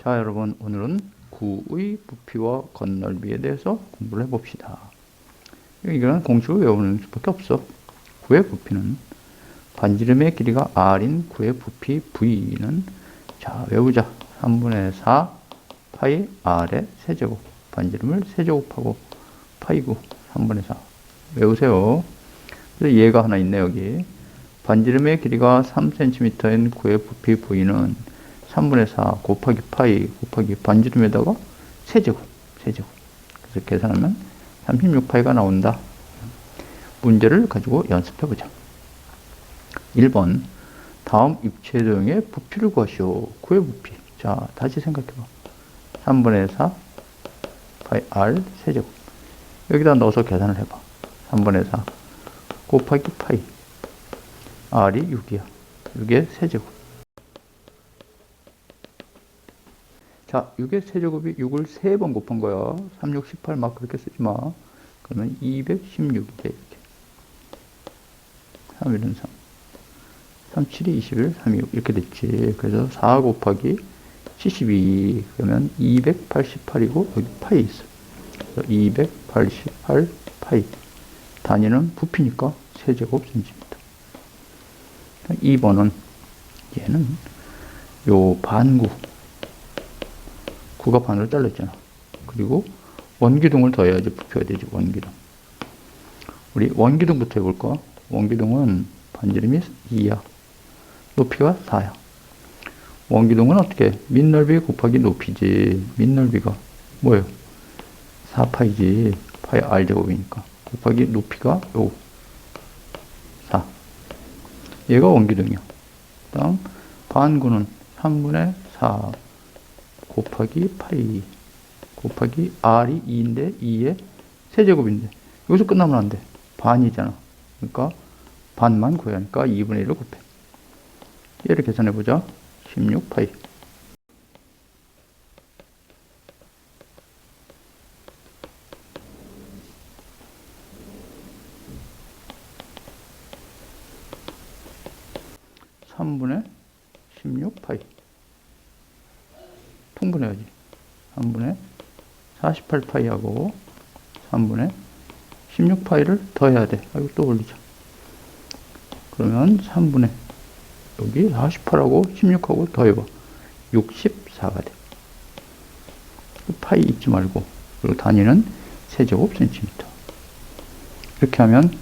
자, 여러분, 오늘은 구의 부피와 건널비에 대해서 공부를 해봅시다. 이거는 공식을 외우는 수밖에 없어. 구의 부피는 반지름의 길이가 r인 구의 부피 v는 자, 외우자. 3분의 4 파이 r의 세제곱. 반지름을 세제곱하고 파이고 3분의 4. 외우세요. 그래서 얘가 하나 있네, 여기. 반지름의 길이가 3cm인 구의 부피 v는 3분의 4 곱하기 파이 곱하기 반지름에다가 세제곱, 세제곱. 그래서 계산하면 36파이가 나온다. 문제를 가지고 연습해보자. 1번. 다음 입체 도형의 부피를 구하시오. 구의 부피. 자, 다시 생각해봐. 3분의 4 파이 r 세제곱. 여기다 넣어서 계산을 해봐. 3분의 4 곱하기 파이. r이 6이야. 6의 세제곱. 자, 6의 세제곱이 6을 3번 곱한 거야. 3, 6, 18 막 그렇게 쓰지 마. 그러면 216이돼, 이렇게. 3, 1은 3. 3, 7이 21, 3, 2, 6. 이렇게 됐지. 그래서 4 곱하기 72. 그러면 288이고, 여기 파이 있어. 288 파이. 단위는 부피니까 세제곱 센티미터. 2번은 얘는 요 반구. 구가 반으로 잘렸잖아. 그리고 원기둥을 더해야지 부피가 되지, 원기둥. 우리 원기둥부터 해볼까? 원기둥은 반지름이 2야. 높이가 4야. 원기둥은 어떻게? 밑넓이 곱하기 높이지. 밑넓이가 뭐예요? 4파이지. 파이 r제곱이니까. 곱하기 높이가 요 4. 얘가 원기둥이야. 다음 반구는 3분의 4 곱하기 파이 곱하기 r이 2인데 2의 세제곱인데 여기서 끝나면 안 돼. 반이잖아. 그러니까 반만 구해야 하니까 2분의 1을 곱해. 얘를 계산해 보자. 16 파이. 삼분의 16 파이. 통분해야지. 3분의 48파이하고 3분의 16파이를 더해야 돼. 아, 이거 또 올리자. 그러면 3분의 여기 48하고 16하고 더해봐. 64가 돼. 파이 잊지 말고 그리고 단위는 세제곱 센티미터. 이렇게 하면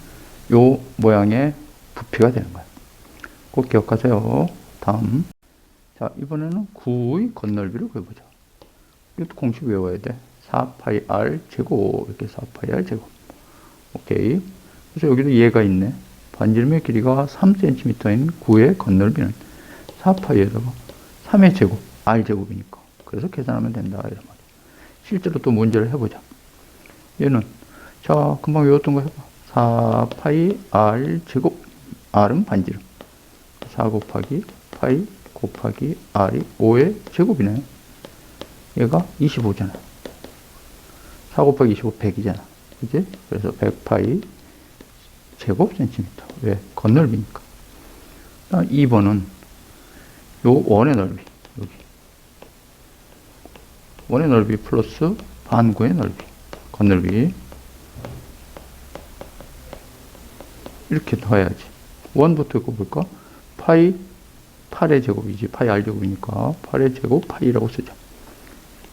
요 모양의 부피가 되는 거야. 꼭 기억하세요. 다음. 자, 이번에는 9의 건널비를 구해보자. 이것도 공식 외워야 돼. 4파이 r 제곱. 이렇게 4파이 r 제곱. 오케이. 그래서 여기도 얘가 있네. 반지름의 길이가 3cm인 9의 건널비는 4파이에다가 3의 제곱, r 제곱이니까. 그래서 계산하면 된다. 이런 말이야. 실제로 또 문제를 해보자. 얘는, 자, 금방 외웠던 거 해봐. 4파이 r 제곱. r은 반지름. 4 곱하기 파이 곱하기 r이 5의 제곱이네. 얘가 25잖아. 4 곱하기 25, 100이잖아. 그지? 그래서 100파이 제곱 센티미터. 왜? 건널비니까. 2번은 요 원의 넓이. 여기. 원의 넓이 플러스 반구의 넓이. 건널비. 이렇게 더해야지. 원부터 읽어볼까? 파이 8의 제곱이지. 파이 r 제곱이니까 8의 제곱 파이라고 쓰자.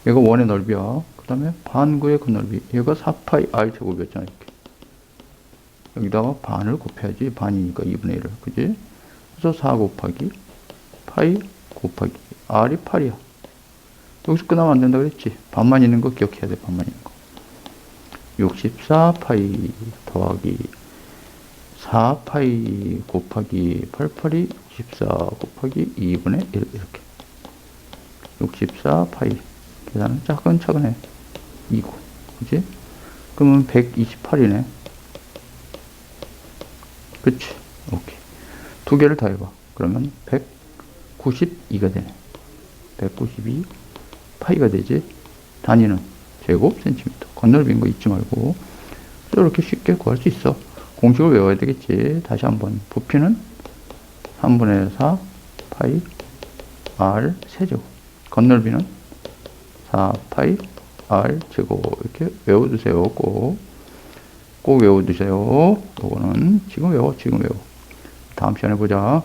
얘가 원의 넓이야. 그 다음에 반구의 건넓이. 얘가 4파이 r 제곱이었잖아. 이렇게. 여기다가 반을 곱해야지. 반이니까 2분의 1을. 그지? 그래서 4 곱하기 파이 곱하기 r이 8이야. 여기서 끝나면 안 된다 그랬지. 반만 있는 거 기억해야 돼. 반만 있는 거. 64파이 더하기 4파이 곱하기 88이 64 곱하기 2분의 1 이렇게. 64파이. 계산은 차근차근 해. 2고 그지? 그러면 128이네. 그치? 오케이. 두 개를 더 해봐. 그러면 192가 되네. 192 파이가 되지? 단위는 제곱 센티미터. 건널비인 거 잊지 말고 이렇게 쉽게 구할 수 있어 공식을 외워야 되겠지 다시 한번 부피는 3분의 4 파이 r 세제곱 건널비는 4 파이 r 제곱 이렇게 외워두세요. 꼭. 꼭 외워두세요. 요거는 지금 외워, 지금 외워. 다음 시간에 보자.